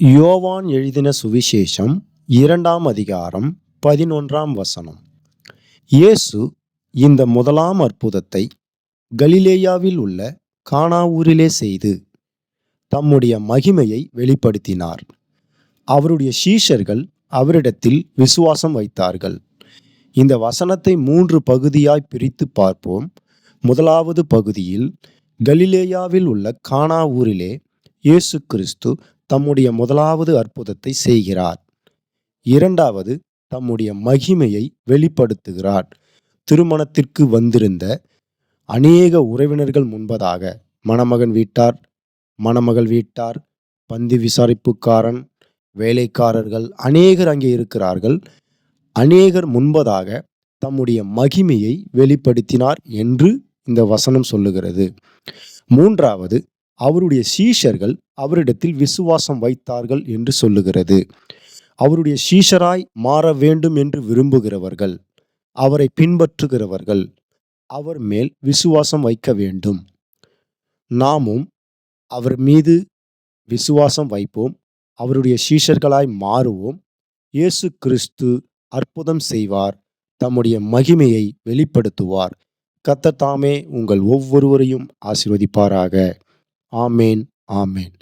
யோவான் எழுதின சுவிசேஷம் இரண்டாம் அதிகாரம் பதினொன்றாம் வசனம். இயேசு இந்த முதலாம் அற்புதத்தை கலிலேயாவில் உள்ள கானா ஊரிலே செய்து தம்முடைய மகிமையை வெளிப்படுத்தினார். அவருடைய சீஷர்கள் அவரிடத்தில் விசுவாசம் வைத்தார்கள். இந்த வசனத்தை மூன்று பகுதியாய் பிரித்து பார்ப்போம். முதலாவது பகுதியில் கலிலேயாவில் உள்ள கானா ஊரிலே இயேசு கிறிஸ்து தம்முடைய முதலாவது அற்புதத்தை செய்கிறார். இரண்டாவது தம்முடைய மகிமையை வெளிப்படுத்துகிறார். திருமணத்திற்கு வந்திருந்த அநேக உறவினர்கள் முன்பதாக மணமகன் வீட்டார் மணமகள் வீட்டார் பந்தி விசாரிப்புக்காரன் வேலைக்காரர்கள் அநேகர் அங்கே இருக்கிறார்கள். அநேகர் முன்பதாக தம்முடைய மகிமையை வெளிப்படுத்தினார் என்று இந்த வசனம் சொல்லுகிறது. மூன்றாவது அவருடைய சீஷர்கள் அவரிடத்தில் விசுவாசம் வைத்தார்கள் என்று சொல்லுகிறது. அவருடைய சீஷராய் மாற வேண்டும் என்று விரும்புகிறவர்கள் அவரை பின்பற்றுகிறவர்கள் அவர் மேல் விசுவாசம் வைக்க வேண்டும். நாமும் அவர் மீது விசுவாசம் வைப்போம் அவருடைய சீஷர்களாய் மாறுவோம். இயேசு கிறிஸ்து அற்புதம் செய்வார் தம்முடைய மகிமையை வெளிப்படுத்துவார். கத்த தாமே உங்கள் ஒவ்வொருவரையும் ஆசிர்வதிப்பாராக. ஆமேன் ஆமேன்